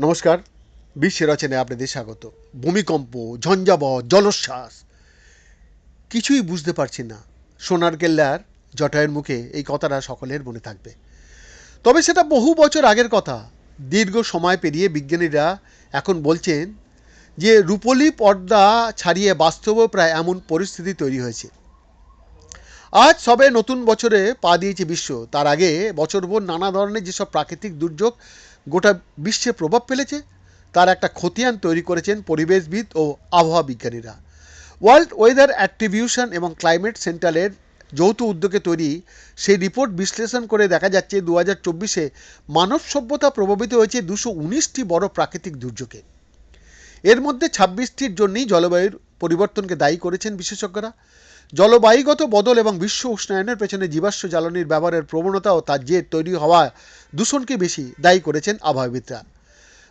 নমস্কার, বিশ্বের রচনায় আপনাদের স্বাগত। ভূমিকম্প, ঝঞ্ঝাবহ, জলোচ্ছ্বাস, কিছুই বুঝতে পারছি না। সোনার কেল্লার জটায়ের মুখে এই কথাটা সকলের মনে থাকবে। তবে সেটা বহু বছর আগের কথা। দীর্ঘ সময় পেরিয়ে বিজ্ঞানীরা এখন বলছেন যে রূপলি পর্দা ছাড়িয়ে বাস্তবেও প্রায় এমন পরিস্থিতি তৈরি হয়েছে। আজ সবে নতুন বছরে পা দিয়েছে বিশ্ব। তার আগে বছরভর নানা ধরনের যেসব প্রাকৃতিক দুর্যোগ গোটা বিশ্বে প্রভাব ফেলেছে, তার একটা খতিয়ান তৈরি করেছেন পরিবেশবিদ ও আবহাওয়া বিজ্ঞানীরা। ওয়ার্ল্ড ওয়েদার অ্যাট্রিবিউশন এবং ক্লাইমেট সেন্টারের যৌথ উদ্যোগে তৈরি সেই রিপোর্ট বিশ্লেষণ করে দেখা যাচ্ছে দু হাজার চব্বিশে মানব সভ্যতা প্রভাবিত হয়েছে দুশো উনিশটি বড় প্রাকৃতিক দুর্যোগে। এর মধ্যে ছাব্বিশটির জন্যই জলবায়ুর পরিবর্তনকে দায়ী করেছেন বিশেষজ্ঞরা। জলবায়ুগত বদল এবং বিশ্ব উষ্ণায়নের পেছনে জীবাশ্ম জ্বালানির ব্যবহারের প্রবণতা ও তার জের তৈরি হওয়া দূষণকে বেশি দায়ী করেছেন আবহাওয়াবিদরা।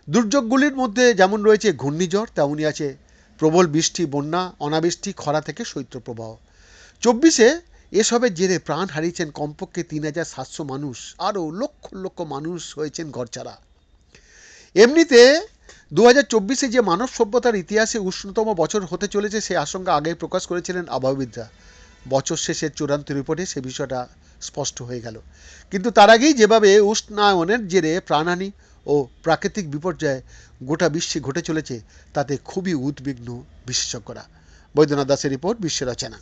দুর্যোগগুলির মধ্যে যেমন রয়েছে ঘূর্ণিঝড়, তেমনই আছে প্রবল বৃষ্টি, বন্যা, অনাবৃষ্টি, খরা থেকে শৈত্যপ্রবাহ চব্বিশে এসবের জেরে প্রাণ হারিয়েছেন কমপক্ষে তিন হাজার সাতশো মানুষ, আরও লক্ষ লক্ষ মানুষ হয়েছেন ঘরছাড়া। এমনিতে দু হাজার যে মানব সভ্যতার ইতিহাসে উষ্ণতম বছর হতে চলেছে সে আশঙ্কা আগেই প্রকাশ করেছিলেন আবহাওয়াবিদরা বছর শেষের চূড়ান্ত রিপোর্টে সে বিষয়টা স্পষ্ট হয়ে গেল। কিন্তু তার আগেই যেভাবে উষ্ণায়নের জেরে প্রাণহানি ও প্রাকৃতিক বিপর্যয় গোটা বিশ্বে ঘটে চলেছে, তাতে খুবই উদ্বিগ্ন বিশেষজ্ঞরা। বৈদ্যনাথ দাসের রিপোর্ট বিশ্ব রচনা